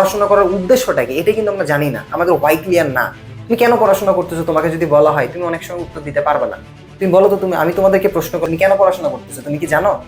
পড়াশোনা করার উদ্দেশ্যটা কি? এটা কিন্তু আমরা জানি না। আমাদের ওয়াই ক্লিয়ার না। তুমি কেন পড়াশোনা করতেছো? তোমাকে যদি বলা হয়, তুমি অনেক সময় উত্তর দিতে পারবে না। তুমি বলো তো, তুমি, আমি তোমাদেরকে প্রশ্ন করি কেন পড়াশোনা করতেছো? তুমি কি জানো?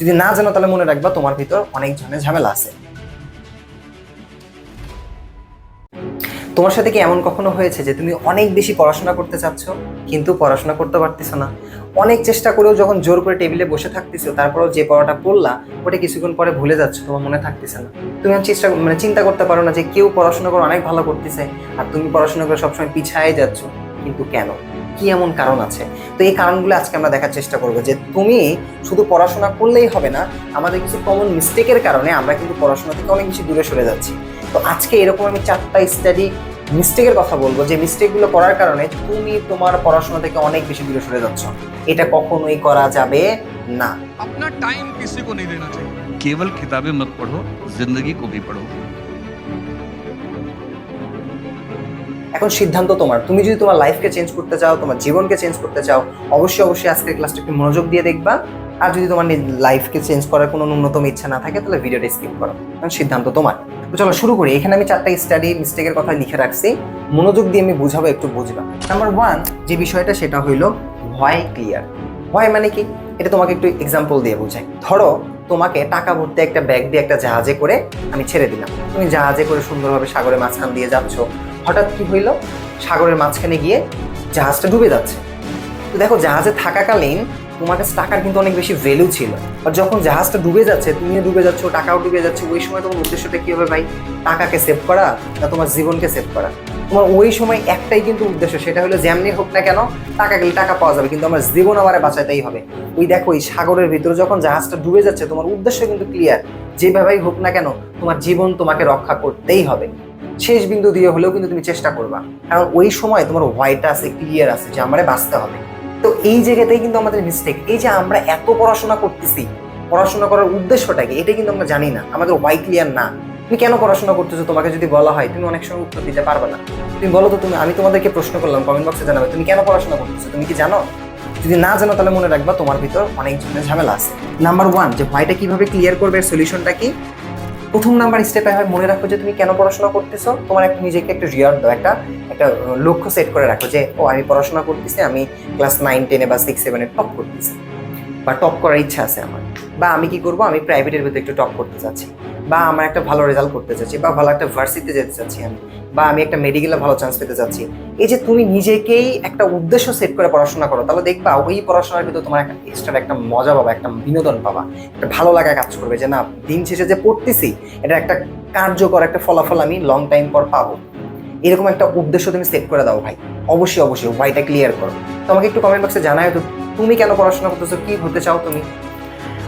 যদি না জানো, তাহলে মনে রাখবা তোমার ভিতর অনেক ধরনের ঝামেলা আছে। তোমার সাথে কি এমন কখনো হয়েছে যে তুমি অনেক বেশি পড়াশোনা করতে চাচ্ছ, কিন্তু পড়াশোনা করতে পারতেছো না? অনেক চেষ্টা করেও যখন জোর করে টেবিলে বসে থাকতেছো, তারপরেও যে পড়াটা পড়লা, ওটা কিছুক্ষণ পরে ভুলে যাচ্ছ, তোমার মনে থাকতেছে না। তুমি চেষ্টা মানে চিন্তা করতে পারো না যে কেউ পড়াশোনা করে অনেক ভালো করতেছে আর তুমি পড়াশোনা করে সবসময় পিছায় যাচ্ছ। কিন্তু কেন? কি এমন কারণ আছে? তো এই কারণগুলো আজকে আমরা দেখার চেষ্টা করব যে তুমি শুধু পড়াশোনা করলেই হবে না, আমাদের কিছু কমন মিস্টেকের কারণে আমরা কিন্তু পড়াশোনা থেকে অনেক বেশি দূরে সরে যাচ্ছি। তো আজকে এরকম আমি চারটা স্টাডি মিস্টেকের কথা বলবো যে মিস্টেকগুলো করার কারণে তুমি তোমার পড়াশোনা থেকে অনেক বেশি দূরে সরে যাচ্ছ এটা কখনোই করা যাবে না अपना टाइम किसी को नहीं देना चाहिए केवल किताबें मत पढ़ो जिंदगी को भी पढ़ो এখন সিদ্ধান্ত তোমার তুমি যদি তোমার লাইফকে চেঞ্জ করতে চাও তোমার জীবনকে চেঞ্জ করতে চাও অবশ্যই অবশ্যই আজকের ক্লাসটা একটু মনোযোগ দিয়ে দেখবা আর যদি তোমার লাইফকে চেঞ্জ করার কোনো ন্যূনতম ইচ্ছা না থাকে তাহলে ভিডিওটা স্কিপ করো কারণ সিদ্ধান্ত তোমার তো চলো শুরু করি। এখানে আমি চারটা স্টাডি মিস্টেকের কথা লিখে রাখছি। মনোযোগ দিয়ে আমি বুঝাবো, একটু বুঝবা নাম্বার ওয়ান যে বিষয়টা সেটা হইল ভয় ক্লিয়ার ভয় মানে কি? এটা তোমাকে একটু এক্সাম্পল দিয়ে বোঝাই। ধরো, তোমাকে টাকা ভর্তি একটা ব্যাগ দিয়ে একটা জাহাজে করে আমি ছেড়ে দিলাম। তুমি জাহাজে করে সুন্দরভাবে সাগরের মাঝখান দিয়ে যাচ্ছ। হঠাৎ কি হইল? সাগরের মাঝখানে গিয়ে জাহাজটা ডুবে যাচ্ছে। তো দেখো, জাহাজে থাকাকালীন তোমার কাছে টাকার কিন্তু অনেক বেশি ভ্যালু ছিল। আর যখন জাহাজটা ডুবে যাচ্ছে তুমিও ডুবে যাচ্ছ, টাকাও ডুবে যাচ্ছে, ওই সময় তোমার উদ্দেশ্যটা কি হবে ভাই? টাকাকে সেভ করা না তোমার জীবনকে সেভ করা? তোমার ওই সময় একটাই কিন্তু উদ্দেশ্য, সেটা হলো যেমনি হোক না কেন, টাকা গেলে টাকা পাওয়া যাবে, কিন্তু আমার জীবন আমার বাঁচাতেই হবে। ওই দেখো ওই সাগরের ভিতরে যখন জাহাজটা ডুবে যাচ্ছে, তোমার উদ্দেশ্য কিন্তু ক্লিয়ার যেভাবেই হোক না কেন, তোমার জীবন তোমাকে রক্ষা করতেই হবে। শেষ বিন্দু দিয়ে হলেও কিন্তু তুমি চেষ্টা করবা। কারণ ওই সময় তোমার হোয়াইট আছে ক্লিয়ার আছে যে আমারে বাঁচতে হবে। তো এই জায়গাতেই কিন্তু আমাদের মিস্টেক এই যে আমরা এত পড়াশোনা করতেছি, পড়াশোনা করার উদ্দেশ্যটা কি? এটা কিন্তু আমরা জানি না। আমাদের ওয়াই ক্লিয়ার না। তুমি কেন পড়াশোনা করতেছো? তোমাকে যদি বলা হয়, তুমি অনেক সময় উত্তর দিতে পারবে না। তুমি বলো তো তুমি, আমি তোমাদেরকে প্রশ্ন করলাম কমেন্ট বক্সে জানাবে, তুমি কেন পড়াশোনা করতেছো? তুমি কি জানো? যদি না জানো, তাহলে মনে রাখবা তোমার ভিতর অনেক ঝামেলা আছে। নাম্বার ওয়ান যে ভয়টা কীভাবে ক্লিয়ার করবে সলিউশনটা কি? প্রথম নাম্বার স্টেপে হয় মনে রাখো যে তুমি কেন পড়াশোনা করতেছো? তোমার একটা নিজেকে একটা রিয়ার দাও, একটা একটা লক্ষ্য সেট করে রাখো যে, ও, আমি পড়াশোনা করতেছি, আমি ক্লাস নাইন টেনে বা সিক্স সেভেনে টপ করতেছি। বা টপ করার ইচ্ছা আছে আমার। বা আমি কি করব? আমি প্রাইভেটের ভিতরে একটু টপ করতে চাচ্ছি। বা আমার একটা ভালো রেজাল্ট করতে চাচ্ছি বা ভালো একটা ভার্সিটিতে যেতে চাচ্ছি আমি, বা আমি একটা মেডিকেলে ভালো চান্স পেতে চাচ্ছি। এই যে তুমি নিজেকেই একটা উদ্দেশ্য সেট করে পড়াশোনা করো, তাহলে দেখবা ওই পড়াশোনার ভিতরে তোমার একটা এক্সট্রা একটা মজা পাবা, একটা বিনোদন পাবা, একটা ভালো লাগা কাজ করবে যে না, দিন শেষে যে পড়তেছি, এটা একটা কার্যকর একটা ফলাফল আমি লং টাইম পর পাবো। এরকম একটা উদ্দেশ্য তুমি সেট করে দাও ভাই, অবশ্যই অবশ্যই ভাইটা ক্লিয়ার করো। তো আমাকে একটু কমেন্ট বক্সে জানাও তো, তুমি কেন পড়াশোনা করতেছো, কি হতে চাও তুমি?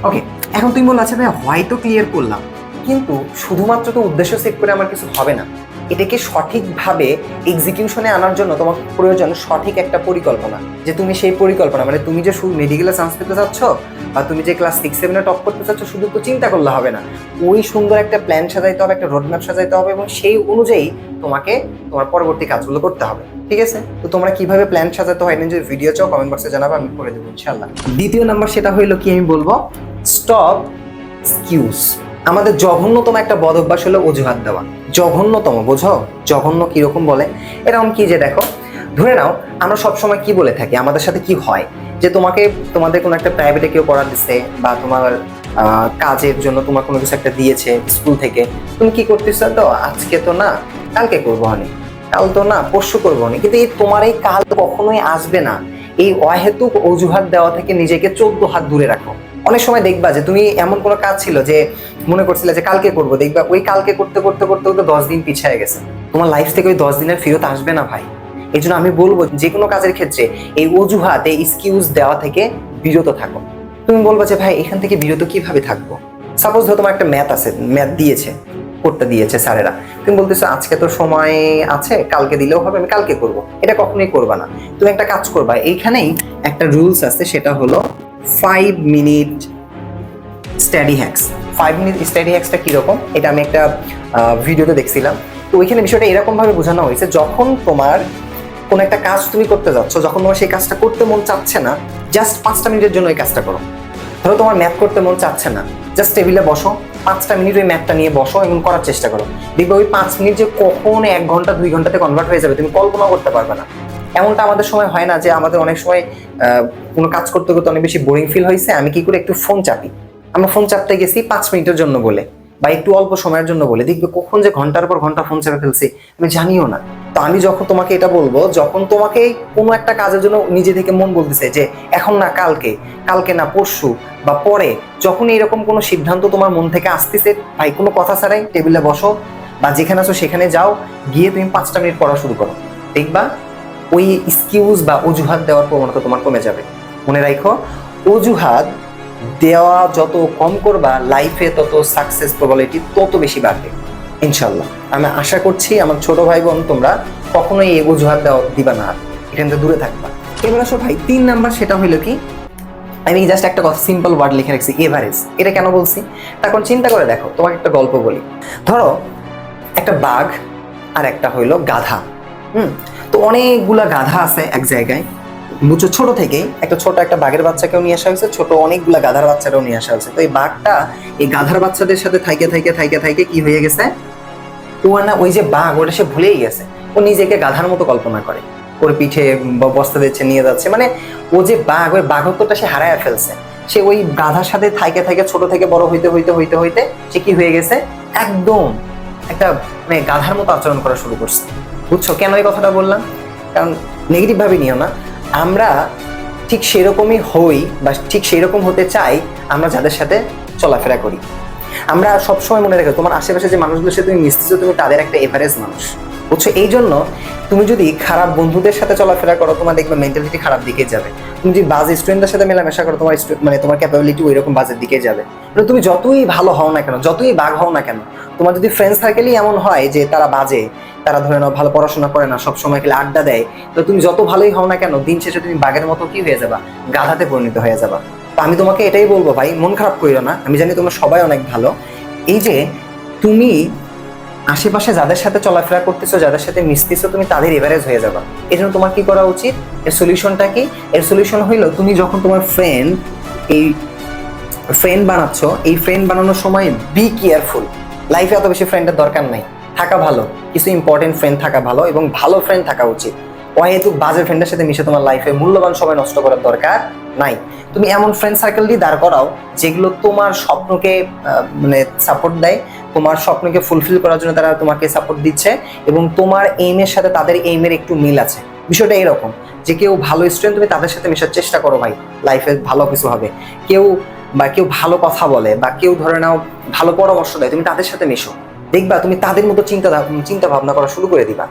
ওকে এখন তুমি বলো আচ্ছা ভাই হয়তো ক্লিয়ার করলাম। কিন্তু শুধুমাত্র তো উদ্দেশ্য সেট করে আমার কিছু হবে না। এটাকে সঠিকভাবে এক্সিকিউশনে আনার জন্য তোমার প্রয়োজন সঠিক একটা পরিকল্পনা। যে তুমি সেই পরিকল্পনা মানে তুমি যে শুধু মেডিকেলে চান্স পেতে চাচ্ছ বা তুমি যে ক্লাস সিক্স সেভেনে টপ করতে চাচ্ছ, শুধু তো চিন্তা করলে হবে না। ওই সুন্দর একটা প্ল্যান সাজাইতে হবে, একটা রোডম্যাপ সাজাইতে হবে এবং সেই অনুযায়ী তোমাকে তোমার পরবর্তী কাজগুলো করতে হবে। ঠিক আছে? তো তোমরা কীভাবে প্ল্যান সাজাতে হয় যে ভিডিও চাও কমেন্ট বক্সে জানাবে, আমি করে দেবো ইনশাল্লাহ দ্বিতীয় নাম্বার সেটা হইল কি আমি বলব? স্টপ এক্সকিউজ আমাদের জঘন্যতম একটা বদ অভ্যাস হলো অজুহাত দেওয়া। জঘন্যতম, বোঝো? জঘন্য কীরকম বলে? এরকম কি যে দেখো, ধরে নাও, আমরা সবসময় কি বলে থাকি? আমাদের সাথে কি হয়? যে তোমাকে, তোমাদের কোনো একটা প্রাইভেটে কেউ পড়া দিচ্ছে বা তোমার কাজের জন্য তোমার কোনো কিছু একটা দিয়েছে স্কুল থেকে। তুমি কি করতেছ? তো আজকে তো না, কালকে করব হানি কাল তো না, পরশু করব হানি কিন্তু এই তোমার এই কাল কখনোই আসবে না। এই অহেতুক অজুহাত দেওয়া থেকে নিজেকে চোদ্দ হাত দূরে রাখো। অনেক সময় দেখবা যে তুমি এমন কোনো কাজ ছিল যে মনে করছিলে যে কালকে করব, দেখবা ওই কালকে করতে করতে করতে করতে দশ দিন পিছিয়ে গেছে। তোমার লাইফ থেকে ওই দশ দিনের ফেরত আসবে না ভাই। এই জন্য আমি বলব যে কোনো কাজের ক্ষেত্রে এই অজুহাত, এই এক্সকিউজ দেওয়া থেকে বিরত থাকো। তুমি বলব যে ভাই, এখান থেকে বিরত কীভাবে থাকব? সাপোজ ধরো তোমার একটা ম্যাথ আছে ম্যাথ দিয়েছে করতে দিয়েছে স্যারেরা। তুমি বলতেছো, আজকে তো সময় আছে, কালকে দিলেও হবে, আমি কালকে করব। এটা কখনোই করবা না। তুমি একটা কাজ করবা, এইখানেই একটা রুলস আছে, সেটা হলো five minute study hacks five minute study হ্যাক্সটা কীরকম? এটা আমি একটা ভিডিওতে দেখছিলাম। তো ওইখানে বিষয়টা এরকম ভাবে বোঝানো হয়েছে, যখন তোমার কোনো একটা কাজ তুমি করতে যাচ্ছ, যখন তোমার সেই কাজটা করতে মন চাচ্ছে না জাস্ট পাঁচটা মিনিটের জন্য ওই কাজটা করো। ধরো তোমার ম্যাথ করতে মন চাচ্ছে না জাস্ট টেবিলে বসো, পাঁচটা মিনিট ওই ম্যাথটা নিয়ে বসো এবং করার চেষ্টা করো। দেখবে ওই পাঁচ মিনিট যে কখন এক ঘণ্টা, দুই ঘন্টাতে কনভার্ট হয়ে যাবে, তুমি কল্পনা করতে পারবে না। এমনটা আমাদের সময় হয় না যে আমাদের অনেক সময় কোনো কাজ করতে করতে অনেক বেশি বোরিং ফিল হয়েছে, আমি কি করে একটু ফোন চাপি? আমরা ফোন চাপতে গেছি পাঁচ মিনিটের জন্য বলে, বা একটু অল্প সময়ের জন্য বলে, দেখবে কখন যে ঘণ্টার পর ঘণ্টা ফোন চেপে ফেলছি, আমি জানিও না। তো আমি যখন তোমাকে এটা বলব, যখন তোমাকে কোনো একটা কাজের জন্য নিজে থেকে মন বলতেছে যে, এখন না, কালকে কালকে না, পরশু বা পরে, যখন এরকম কোনো সিদ্ধান্ত তোমার মন থেকে আসতেছে, ভাই, কোনো কথা ছাড়াই টেবিলে বসো বা যেখানে আছো সেখানে যাও, গিয়ে তুমি পাঁচটা মিনিট পড়া শুরু করো। দেখবা ওই এক্সকিউজ বা অজুহাত দেওয়ার প্রবণতা তোমার কমে যাবে। মনে রাখো অজুহাত দেওয়া যত কম করবা লাইফে তত সাকসেস প্রবাবিলিটি তত বেশি বাড়বে। ইনশাল্লাহ আমি আশা করছি আমার ছোট ভাই বোন তোমরা কখনোই এই অজুহাত দেওয়া দিবা না। এখান থেকে দূরে থাকবা। এবার আসো ভাই, তিন নাম্বার সেটা হইল কি? আমি জাস্ট একটা কথা সিম্পল ওয়ার্ড লিখে রাখছি এভারেজ এটা কেন বলছি? এখন চিন্তা করে দেখো, তোমাকে একটা গল্প বলি। ধরো, একটা বাঘ আর একটা হইল গাধা। হুম? তো অনেকগুলা গাধা আছে এক জায়গায়। বুঝছ, ছোট থেকেই একটা ছোট একটা বাঘের বাচ্চাকেও নিয়ে আসা হয়েছে, ছোট অনেকগুলা গাধার বাচ্চাটাও নিয়ে আসা হয়েছে। তো এই বাঘটা, এই গাধার বাচ্চাদের সাথে থাইকে থাইকে থাইকে থাইকে কি হয়ে গেছে? ও না, ওই যে বাঘ, ওটা সে ভুলেই গেছে। ও নিজেকে গাধার মতো কল্পনা করে। ওর পিঠে বস্তা দিচ্ছে নিয়ে যাচ্ছে। মানে ও যে বাঘ ওই বাঘত্বটা সে হারায় ফেলছে। সে ওই গাধার সাথে থাইকে থাইকে, ছোট থেকে বড় হইতে হইতে হইতে হইতে সে কি হয়ে গেছে? একদম একটা মানে গাধার মতো আচরণ করা শুরু করছে। বুঝছ কেন এই কথাটা বললাম? কারণ নেগেটিভ ভাবে নিও না। আমরা ঠিক সেরকমই হই বা ঠিক সেরকম হতে চাই, আমরা যাদের সাথে চলাফেরা করি। আমরা সবসময় মনে রাখো, তোমার আশেপাশে যে মানুষগুলোর সাথে তুমি মিশতেছো তুমি তাদের একটা এভারেজ মানুষ। বুঝছ? এই জন্য তুমি যদি খারাপ বন্ধুদের সাথে চলাফেরা করো, তোমার দেখবে মেন্টালিটি খারাপ দিকে যাবে। তুমি যদি বাজে স্টুডেন্টদের সাথে মেলামেশা করো, তোমার মানে তোমার ক্যাপাবিলিটি ওই রকম বাজের দিকে যাবে। মানে তুমি যতই ভালো হও না কেন, যতই বাঘ হও না কেন, তোমার যদি ফ্রেন্ড সার্কেলই এমন হয় যে তারা বাজে, তারা ধরে নাও ভালো পড়াশোনা করে না সব সময় খেলে আড্ডা দেয়, তো তুমি যত ভালোই হও না কেন, দিন শেষে তুমি বাঘের মতো কি হয়ে যাবা? গাধাতে পরিণত হয়ে যাবা। তো আমি তোমাকে এটাই বলব ভাই, মন খারাপ করিও না। আমি জানি তোমরা সবাই অনেক ভালো। এই যে তুমি আশেপাশে যাদের সাথে চলাফেরা করতেছো, যাদের সাথে মিশতেছো, তুমি তাদের এভারেজ হয়ে যাবা। এই জন্য তোমার কি করা উচিত? এর সলিউশনটা কি? এর সলিউশন হইল, তুমি যখন তোমার ফ্রেন্ড এই ফ্রেন্ড বানাচ্ছ, এই ফ্রেন্ড বানানোর সময় বি কেয়ারফুল লাইফে এত বেশি ফ্রেন্ডের দরকার নাই। থাকা ভালো। কিছু ইম্পর্টেন্ট ফ্রেন্ড থাকা ভালো এবং ভালো ফ্রেন্ড থাকা উচিত। অহেতু বাজে ফ্রেন্ডের সাথে মিশে তোমার লাইফে মূল্যবান সময় নষ্ট করার দরকার নাই। তুমি এমন ফ্রেন্ড সার্কেলটি দাঁড় করাও, যেগুলো তোমার স্বপ্নকে মানে সাপোর্ট দেয় তোমার স্বপ্নকে ফুলফিল করার জন্য তারা তোমাকে সাপোর্ট দিচ্ছে এবং তোমার এইমের সাথে তাদের এইমের একটু মিল আছে। বিষয়টা এরকম যে কেউ ভালো স্টুডেন্ট তুমি তাদের সাথে মেশার চেষ্টা করো ভাই লাইফে ভালো কিছু হবে। কেউ বা কেউ ভালো কথা বলে বা কেউ ধরে নাও ভালো পরামর্শ দেয়, তুমি তাদের সাথে মেশো। দেখবা তুমি তাদের মতো চিন্তা চিন্তা ভাবনা করা শুরু করে দিবা।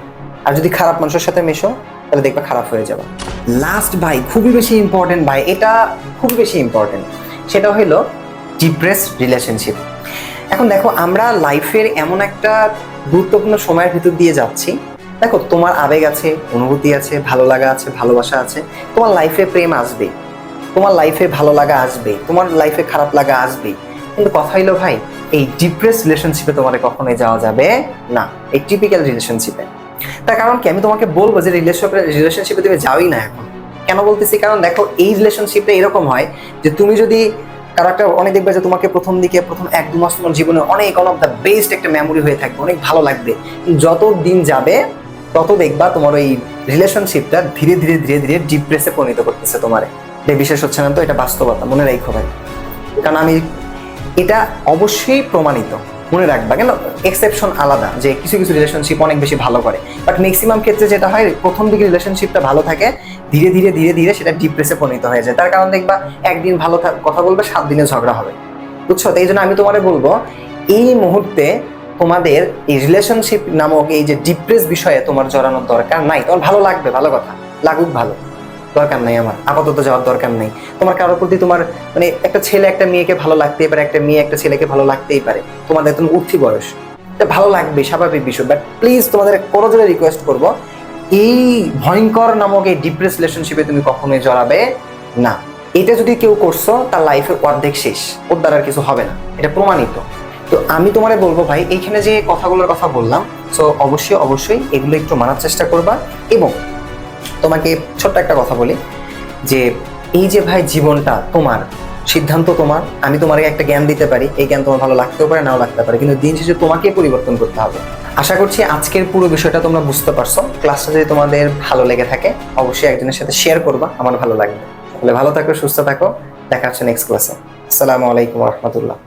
আর যদি খারাপ মানুষের সাথে মেশো, তাহলে দেখবা খারাপ হয়ে যাবে। লাস্ট ভাই, খুবই বেশি ইম্পর্টেন্ট ভাই, এটা খুবই বেশি ইম্পর্টেন্ট সেটা হলো ডিপ্রেস রিলেশনশিপ এখন দেখো, আমরা লাইফের এমন একটা গুরুত্বপূর্ণ সময়ের ভিতর দিয়ে যাচ্ছি। দেখো, তোমার আবেগ আছে, অনুভূতি আছে, ভালো লাগা আছে, ভালোবাসা আছে, তোমার লাইফে প্রেম আসবে। তোমার লাইফে ভালো লাগা আসবে, তোমার লাইফে খারাপ লাগা আসবে। কিন্তু কথা হইল ভাই, এই ডিপ্রেস রিলেশনশিপে তোমার কখনোই যাওয়া যাবে না, এই টিপিক্যাল রিলেশনশিপে তার কারণ কি, আমি তোমাকে বলব যে রিলেশনশিপে রিলেশনশিপে তুমি যাওই না এখন। কেন বলতেছি? কারণ দেখো, এই রিলেশনশিপটা এরকম হয় যে তুমি যদি কারও একটা অনেক দেখবে যে তোমাকে প্রথম দিকে, প্রথম এক, দু মাস তোমার জীবনে অনেক অন অফ দ্য বেস্ট একটা মেমোরি হয়ে থাকবে, অনেক ভালো লাগবে। যত দিন যাবে, তত দেখবা তোমার ওই রিলেশনশিপটা ধীরে ধীরে ধীরে ধীরে ডিপ্রেসে পরিণত করতেছে তোমারে। এটা বিশেষ হচ্ছে না তো, এটা বাস্তবতা, মনে রাখো ভাই। কারণ আমি, এটা অবশ্যই প্রমাণিত। মনে রাখবা, কেন? এক্সেপশন আলাদা, যে কিছু কিছু রিলেশনশিপ অনেক বেশি ভালো করে। বাট ম্যাক্সিমাম ক্ষেত্রে যেটা হয়, প্রথম দিকে রিলেশনশিপটা ভালো থাকে, ধীরে ধীরে ধীরে ধীরে সেটা ডিপ্রেসে পরিণত হয়ে যায়। তার কারণ দেখবা, একদিন ভালো কথা বলবে, সাত দিনে ঝগড়া হবে। বুঝছ? তো এই জন্য আমি তোমারে বলব, এই মুহূর্তে তোমাদের এই রিলেশনশিপ নামক এই যে ডিপ্রেস বিষয়ে তোমার জড়ানোর দরকার নাই। তোমার ভালো লাগবে, ভালো কথা। লাগুক ভালো। দরকার নাই আমার, আপাতত যাওয়ার দরকার নেই। তোমার কারোর প্রতি তোমার মানে একটা ছেলে, একটা মেয়েকে ভালো লাগতেই পারে, একটা মেয়ে, একটা ছেলেকে ভালো লাগতেই পারে। তোমাদের তুমি উঠতি বয়স। এটা ভালো লাগবে, স্বাভাবিক বিষয় বাট প্লিজ তোমাদের কোনো জোরে রিকোয়েস্ট করব। এই ভয়ঙ্কর নামক এই ডিপ্রেস রিলেশনশিপে তুমি কখনোই জড়াবে না। এটা যদি কেউ করছ, তার লাইফে অর্ধেক শেষ। ওর দ্বারা আর কিছু হবে না। এটা প্রমাণিত। তো আমি তোমারে বলব ভাই, এইখানে যে কথাগুলোর কথা বললাম সো অবশ্যই অবশ্যই এগুলো একটু মানার চেষ্টা করবা এবং তোমাকে ছোট্ট একটা কথা বলি, যে এই যে ভাই জীবনটা তোমার, সিদ্ধান্ত তোমার, আমি তোমাকে একটা জ্ঞান দিতে পারি, এই জ্ঞান তোমার ভালো লাগতেও পারে, নাও লাগতে পারে, কিন্তু দিন শেষে তোমাকে পরিবর্তন করতে হবে। আশা করছি আজকের পুরো বিষয়টা তোমরা বুঝতে পারছ, ক্লাসটা যদি তোমাদের ভালো লেগে থাকে, অবশ্যই একজনের সাথে শেয়ার করবা, আমার ভালো লাগবে। তাহলে ভালো থাকো, সুস্থ থাকো, দেখা হচ্ছে নেক্সট ক্লাসে আসসালামু আলাইকুম রহমতুল্লাহ।